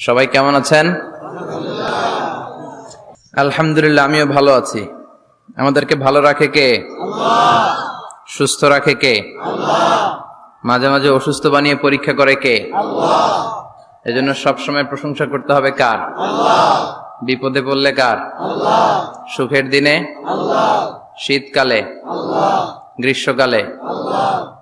সবাই কেমন আছেন? আলহামদুলিল্লাহ, আমিও ভালো আছি। আমাদেরকে ভালো রাখে কে? সুস্থ রাখে কে? মাঝে মাঝে অসুস্থ বানিয়ে পরীক্ষা করে কে? এজন্য সবসময় প্রশংসা করতে হবে কার? বিপদে পড়লে কার? সুখের দিনে? শীতকালে? গ্রীষ্মকালে?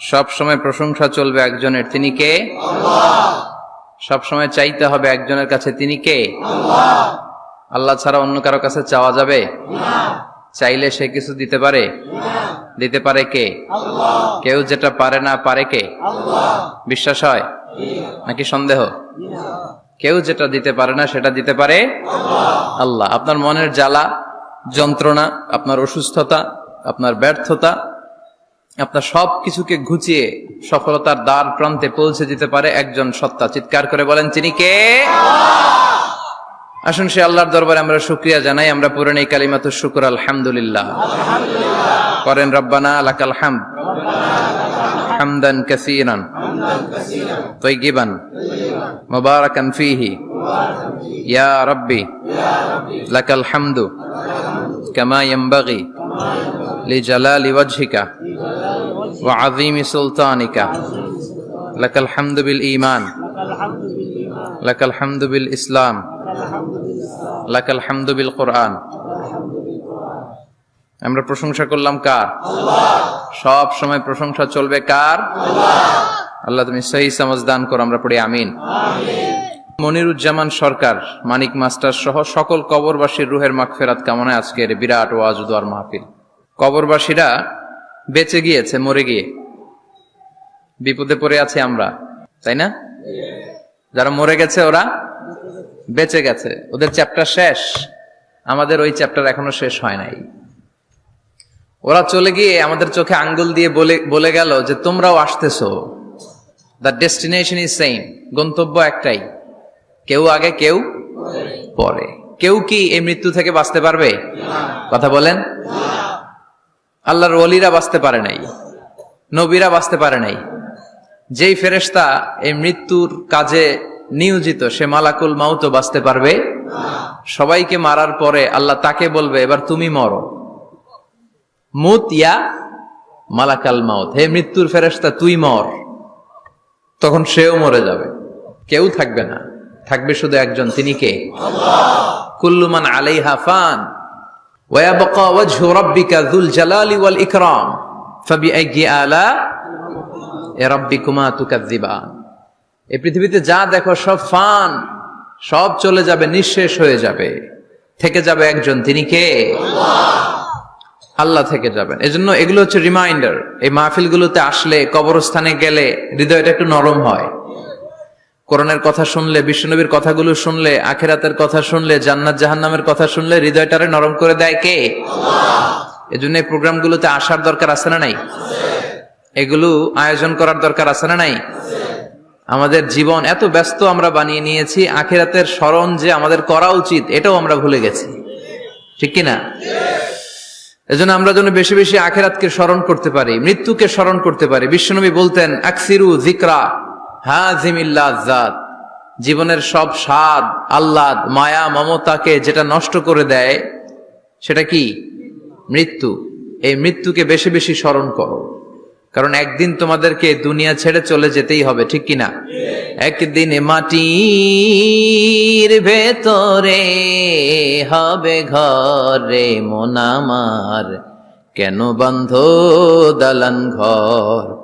সব সময় প্রশংসা চলবে একজনের। তিনি কে? সব সময় চাইতে হবে একজনের কাছে তিনি কে? আল্লাহ। ছাড়া অন্য কারও কাছে চাওয়া যাবে? চাইলে সে কিছু দিতে পারে? দিতে পারে কে? কেউ যেটা পারে না পারে কে? বিশ্বাস হয়? নাকি সন্দেহ? কেউ যেটা দিতে পারে না সেটা দিতে পারে? আল্লাহ। আপনার মনের জ্বালা যন্ত্রণা আপনার অসুস্থতা আপনার ব্যর্থতা আপনার সব কিছুকে ঘুচিয়ে সফলতার দ্বার প্রান্তে পৌঁছে যেতে পারে একজন সত্তা। চিৎকার করে বলেন, তিনি কে? আসুন সে আল্লাহর দরবারে আমরা শুক্রিয়া জানাই। আমরা পুরনো এই কালিমাত শুকুর, আলহামদুলিল্লাহ। করেন রব্বানা আলাক হাম হামদান কাসিরান তৈগিবান মুবারাকান ফিহি ইয়া রব্বি লাকাল হামদু কামা ইয়ামবাগি লিজালালি ওয়াজহিকা وعظيم سلطانك لك الحمد بالإيمان لك الحمد بالإسلام لك الحمد بالقرآن আমরা প্রশংসা করলাম কার সব সময় প্রশংসা চলবে কার আল্লাহ তুমি সহি সমাজ দান করো আমরা পড়ি আমিন মনিরুজ্জামান সরকার মানিক মাস্টার সহ সকল কবরবাসীর রুহের মাগফেরাত কামনায় আজকের বিরাট ওয়াজ দোয়ার মাহফিল কবরবাসীরা বেঁচে গিয়েছে, মরে গিয়ে। বিপদে পড়ে আছে আমরা, তাই না? যারা মরে গেছে, ওরা বেঁচে গেছে। ওদের চ্যাপ্টার শেষ। আমাদের ওই চ্যাপ্টার এখনও শেষ হয় নাই। ওরা চলে গিয়ে আমাদের চোখে আঙ্গুল দিয়ে বলে বলে গেল যে, তোমরাও আসতেছো। দ্য ডেস্টিনেশন ইজ সেম গন্তব্য একটাই। কেউ আগে, কেউ পরে। কেউ কি এই মৃত্যু থেকে বাঁচতে পারবে? কথা বলেন। আল্লাহর ওলিরা বাঁচতে পারে নাই, নবীরা বাঁচতে পারে নাই। যেই ফেরেশতা এই মৃত্যুর কাজে নিয়োজিত, সে মালাকুল মাউতো বাঁচতে পারবে। সবাইকে মারার পরে আল্লাহ তাকে বলবে, এবার তুমি মরো। মুত ইয়া মালাকাল মাউত, হে মৃত্যুর ফেরেশতা, তুই মর। তখন সেও মরে যাবে। কেউ থাকবে না, থাকবে শুধু একজন, তিনি কে? কুল্লুমান আলাইহা ফান। ويبقى وجه ربك ذو الجلال والإكرام فبأي آلاء ربكما تكذبان এই পৃথিবীতে যা দেখো সব ফান সব চলে যাবে নিঃশেষ হয়ে যাবে থেকে যাবে একজন তিনি কে আল্লাহ থেকে যাবেন এজন্য এগুলো হচ্ছে রিমাইন্ডার এই মাহফিলগুলোতে আসলে কবরস্থানে গেলে হৃদয়টা একটু নরম হয় কোরআনের কথা শুনলে বিষ্ণুনবীর কথাগুলো শুনলে আখেরাতের কথা শুনলে জান্নাত জাহান্নামের কথা শুনলে হৃদয়টারে নরম করে দেয় কে? এজন্য এই প্রোগ্রামগুলোতে আসার দরকার আছে না নাই? এগুলো আয়োজন করার দরকার আছে না নাই? আমাদের জীবন এত ব্যস্ত আমরা বানিয়ে নিয়েছি আখেরাতের স্মরণ যে আমাদের করা উচিত এটাও আমরা ভুলে গেছি। ঠিক কিনা এজন্য আমরা যেন বেশি বেশি আখেরাতকে স্মরণ করতে পারি মৃত্যুকে স্মরণ করতে পারি। বিশ্বনবী বলতেন আকসিরু জিকরা হাজিমিল্লাজাত জীবনের সব স্বাদ, আহ্লাদ, মায়া, মমতাকে যেটা নষ্ট করে দেয়, সেটা কি? মৃত্যু। এই মৃত্যুকে বেশি বেশি স্মরণ করো। কারণ একদিন তোমাদেরকে দুনিয়া ছেড়ে চলে যেতেই হবে, ঠিক কিনা একদিন মাটির ভেতরে হবে ঘরে মোনামার কেন বন্ধ দালান ঘর?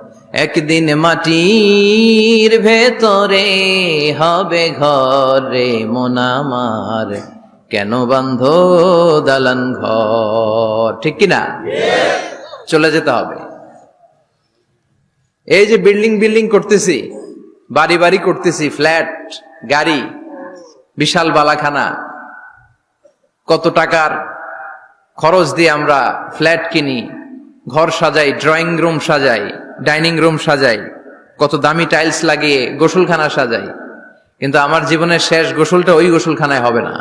একদিন মাটির ভেতরে হবে ঘরে মোনামার কেন বান্ধ দালান ঘর? ঠিক কিনা? চলে যেতে হবে। এই যে বিল্ডিং বিল্ডিং করতেছি, বাড়ি বাড়ি করতেছি, ফ্ল্যাট, গাড়ি, বিশাল বালাখানা, কত টাকার খরচ দিয়ে আমরা ফ্ল্যাট কিনি, ঘর সাজাই, ড্রয়িং রুম সাজাই ডাইনিং রুম সাজাই, কত দামি টাইলস লাগিয়ে গোসলখানা সাজাই। কিন্তু আমার জীবনের শেষ গোসলটা ওই গোসলখানায় হবে না।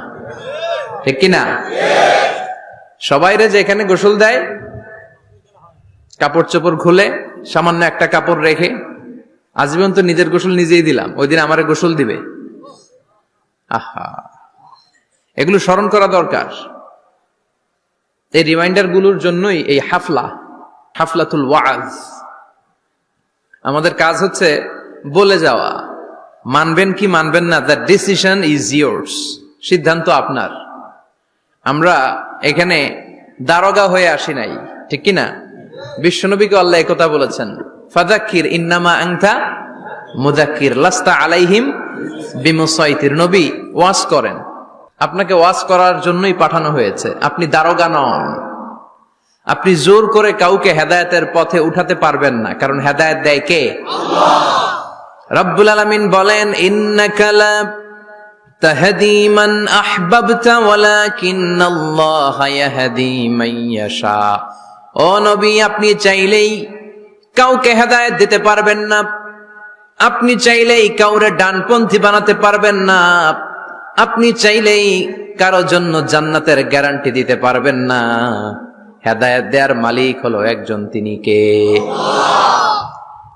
ঠিক কিনা সবাইরে যে এখানে গোসল দেয় কাপড় চোপড় খুলে, সামান্য একটা কাপড় রেখে আজীবন তো নিজের গোসল নিজেই দিলাম, ওই দিন আমারে গোসল দিবে। আহা। এগুলো স্মরণ করা দরকার। এই রিমাইন্ডারগুলোর জন্যই এই হাফলা, হাফলাতুল ওয়াজ। আমাদের কাজ হচ্ছে বলে যাওয়া। মানবেন কি মানবেন না দ্য ডিসিশন ইজ ইয়োর্স সিদ্ধান্ত আপনার। আমরা এখানে দারোগা হয়ে আসি নাই, ঠিক কি না বিশ্বনবীকে আল্লাহ একথা বলেছেন ফাদাক্কির ইন্নামা আংথা মুদাক্কির লাস্তা আলাইহিম বিমুসাইতির। নবী ওয়াজ করেন। আপনাকে ওয়াজ করার জন্যই পাঠানো হয়েছে। আপনি দারোগা নন। আপনি জোর করে কাউকে হেদায়তের পথে উঠাতে পারবেন না। কারণ হেদায়েত দেয় কে? রব্বুল আলামিন বলেন ইন্নাকা লা তাহদি মান আহবাবতা ওয়ালাকিন্নাল্লাহ ইয়াহদি মান ইয়াশা। ও নবী আপনি চাইলেই কাউকে হেদায়েত দিতে পারবেন না। আপনি চাইলেই কাউরে ডানপন্থী বানাতে পারবেন না। আপনি চাইলেই কারও জন্য জান্নাতের গ্যারান্টি দিতে পারবেন না। হেদায়েত দেওয়ার মালিক হলো একজন তিনি কে?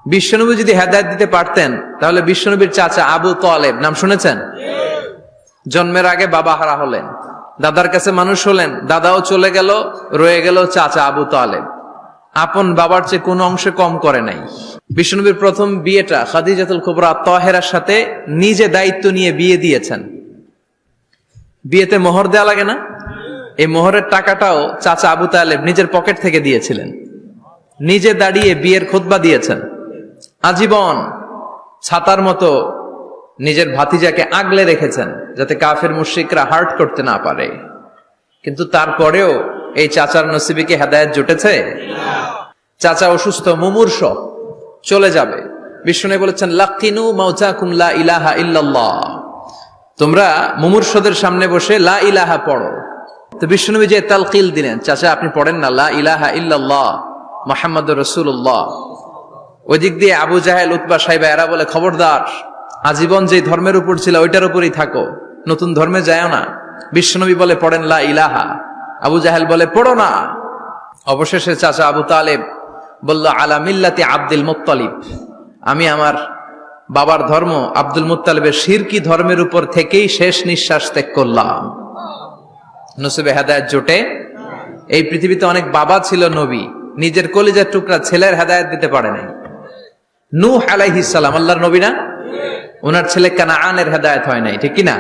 বিশ্বনবী যদি হেদায়েত দিতে পারতেন, তাহলে বিশ্বনবীর চাচা আবু তলেব, নাম শুনেছেন? জন্মের আগে বাবা হারা হলেন, দাদার কাছে মানুষ হলেন, দাদাও চলে গেল, রয়ে গেল চাচা আবু তালেব। আপন বাবার চেয়ে কোনো অংশে কম করে নাই। বিষ্ণুনবীর প্রথম বিয়েটা খাদিজাতুল কুবরা তহেরার সাথে নিজে দায়িত্ব নিয়ে বিয়ে দিয়েছেন। বিয়েতে মোহর দেওয়া লাগে না? এই মোহরের টাকাটাও চাচা আবু তালেব নিজের পকেট থেকে দিয়েছিলেন। নিজে দাঁড়িয়ে বিয়ের খোদবা দিয়েছেন। আজীবন ছাতার মতো নিজের ভাতিজাকে আগলে রেখেছেন, যাতে কাফের মুশ্রিকরা হার্ট করতে না পারে। কিন্তু তারপরেও এই চাচার নসিবিকে হেদায়ত জুটেছে? চাচা অসুস্থ, মুমূর্ষ, চলে যাবে। বিষ্ণু বলেছেন, লাকিনু মাউজাকুম কুমলা ইলাহা ইল্লাল্লাহ। তোমরা মুমূর্ষদের সামনে বসে লা ইলাহা পড়ো। তো বিষ্ণুনবী যে তালকিল দিলেন, চাচা, আপনি পড়েন না, লা ইলাহা ইল্লাল্লাহ মোহাম্মদ রসুল্লাহ ওই দিক দিয়ে আবু জাহেল উৎবা সাহেবা, এরা বলে, খবরদার, আজীবন যে ধর্মের উপর ছিল, ওইটার উপরই থাকো, নতুন ধর্মে যায়ও না। বিশ্বনবী বলে, পড়েন লা ইলাহা। আবু জাহেল বলে, পড়ো না। অবশেষে চাচা আবু তালেব বলল, আলা মিল্লাতে আব্দুল মুত্তালিব। আমি আমার বাবার ধর্ম আব্দুল মুত্তালিবের শিরকি ধর্মের উপর থেকেই শেষ নিঃশ্বাস ত্যাগ করলাম। নসিবে হেদায়ত জোটে। এই পৃথিবীতে অনেক বাবা ছিল নবী, নিজের কলিজার টুকরা ছেলের হেদায়ত দিতে পারে নাই। নূহ আলাইহিস সালাম, আল্লাহর নবী না? ওনার ছেলে কানাআনের হেদায়ত হয় নাই, ঠিক কিনা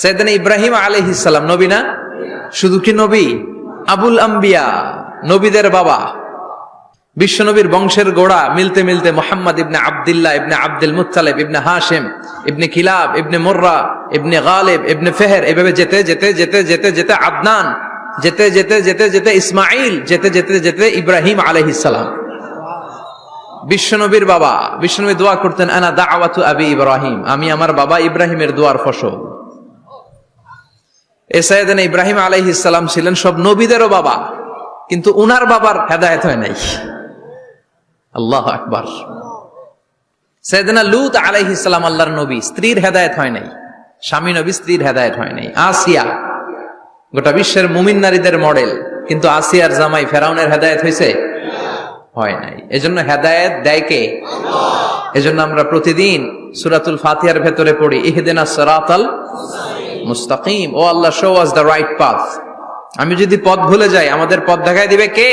সেদিন ইব্রাহিম আলাইহিসাল্লাম নবী না? শুধু কি নবী? আবুল আম্বিয়া, নবীদের বাবা। বিশ্বনবীর বংশের গোড়া মিলতে মিলতে মোহাম্মদ ইবনে আব্দুল্লাহ, ইবনে আব্দুল মুত্তালিব, ইবনে হাশিম, ইবনে কিলাব, ইবনে মুর্রা, ইবনে গালেব, ইবনে ফেহের, এভাবে যেতে যেতে যেতে যেতে যেতে আদনান, যেতে যেতে যেতে যেতে ইসমাইল যেতে যেতে যেতে ইব্রাহিম আলাইহিস সালাম। বিশ্বনবীর বাবা, বিশ্বনবী দোয়া করতেন, আনা দাওয়াতু আবি ইব্রাহিম আমি আমার বাবা ইব্রাহিমের দোয়ার ফসল। এ সাইয়েদান ইব্রাহিম আলাইহিস সালাম ছিলেন সব নবীদেরও বাবা, কিন্তু উনার বাবার হেদায়েত হয় নাই। আল্লাহ আকবার। সৈয়দনা লুত আলাইহিস সালাম আল্লাহর নবী, স্ত্রীর হেদায়েত হয় নাই। স্বামী নবী স্ত্রীর হেদায়েত হয় নাই। আসিয়া, গোটা বিশ্বের মুমিন নারীদের মডেল, কিন্তু আসিয়ার জামাই ফেরাউনের হেদায়েত হয়েছে হয় নাই। এজন্য হেদায়েত দেয় কে? এজন্য আমরা প্রতিদিন সুরাতুল ফাতিহার ভেতরে পড়ি, ইহদিনা সিরাতাল মুস্তাকিম। O Allah show us the right path আমি যদি পথ ভুলে যাই, আমাদের পথ দেখায় দিবে কে?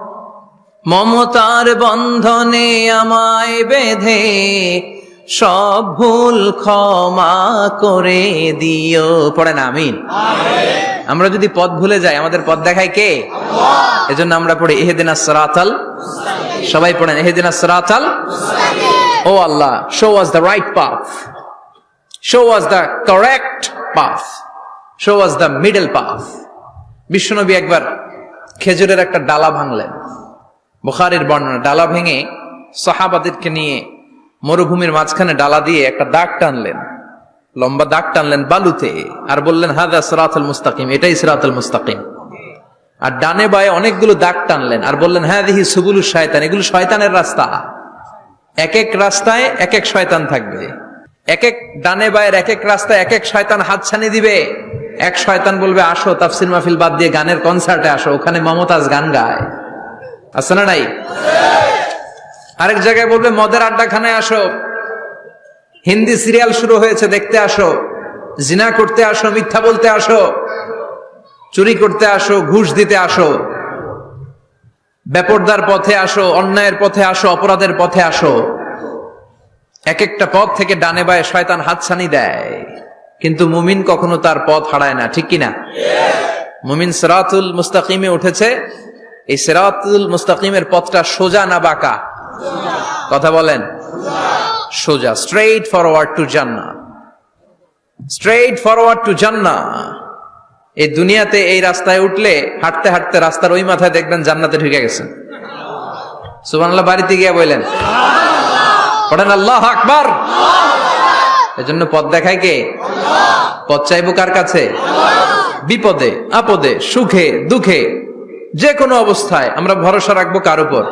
মমতার বন্ধনে আমায় বেঁধে সব ভুল ক্ষমা করে দিও। পড়েন, আমিন। আমরা যদি পথ ভুলে যাই, আমাদের পথ দেখায় কে? এজন্য আমরা পড়ি এহেদিনা সরাতাল সবাই পড়েন এহেদিনা সরাতাল O Allah show us the right path show us the correct path show us the middle path বিশ্বনবী একবার খেজুরের একটা ডালা ভাঙলেন। বুখারের বর্ণনা, ডালা ভেঙে সাহাবাদেরকে নিয়ে মরুভূমির মাঝখানে ডালা দিয়ে একটা দাগ টানলেন। লম্বা দাগ টানলেন বালুতে আর বললেন হাদা সিরাতুল মুস্তাকিম। এটাই সিরাতুল মুস্তাকিম। আর ডানে বায়ে অনেকগুলো দাগ টানলেন আর বললেন হ্যাঁ দেখি সুগুলু শয়তান। এগুলো শয়তানের রাস্তা। এক এক রাস্তায় এক এক শয়তান থাকবে। এক এক ডানে বায়ের এক এক রাস্তায় এক এক শয়তান হাতছানি দিবে। এক শয়তান বলবে, আসো, তাফসির মাহফিল বাদ দিয়ে গানের কনসার্টে আসো। ওখানে মমতাজ গান গায়। আছে না নাই? আরেক জায়গায় বলবে, মদের আড্ডাখানায় আসো। হিন্দি সিরিয়াল শুরু হয়েছে, দেখতে আসো। জিনা করতে আসো, মিথ্যা বলতে আসো। চুরি করতে আসো, ঘুষ দিতে আসো। বেপরদার পথে আসো, অন্যায়ের পথে আসো, অপরাধের পথে আসো। এক একটা পথ থেকে ডানে বায়ে শয়তান হাতছানি দেয়। কিন্তু মুমিন কখনো তার পথ হারায় না, ঠিক কিনা? মুমিন সেরাতুল মুস্তাকিমে উঠেছে। এই সেরাতুল মুস্তাকিমের পথটা সোজা না বাঁকা? কথা বলেন। সোজা স্ট্রেইট ফরওয়ার্ড টু জান্না স্ট্রেইট ফরওয়ার্ড টু জান্না এই দুনিয়াতে এই রাস্তায় উঠলে হাঁটতে হাঁটতে রাস্তার ওই মাথায় দেখবেন জান্নাতে ঢুকে গেছেন। সুবহানাল্লাহ, বাড়িতে গিয়ে বললেন, পড়েন আল্লাহ আকবার। এজন্য পথ দেখায় কে? পথ চাইব কার কাছে? বিপদে, আপদে, সুখে, দুঃখে। যে কোনো অবস্থায় আমরা ভরসা রাখব কার উপর?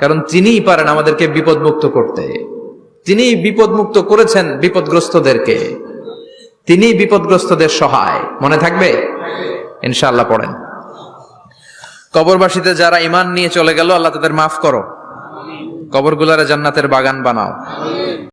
কারণ তিনিই পারেন আমাদেরকে বিপদ মুক্ত করতে। তিনি বিপদ মুক্ত করেছেন বিপদগ্রস্তদেরকে। তিনি বিপদগ্রস্তদের সহায়। মনে থাকবে? ইনশাআল্লাহ পড়েন। কবরবাসীতে যারা ইমান নিয়ে চলে গেল, আল্লাহ তাদের মাফ করো। কবরগুলারে জান্নাতের বাগান বানাও।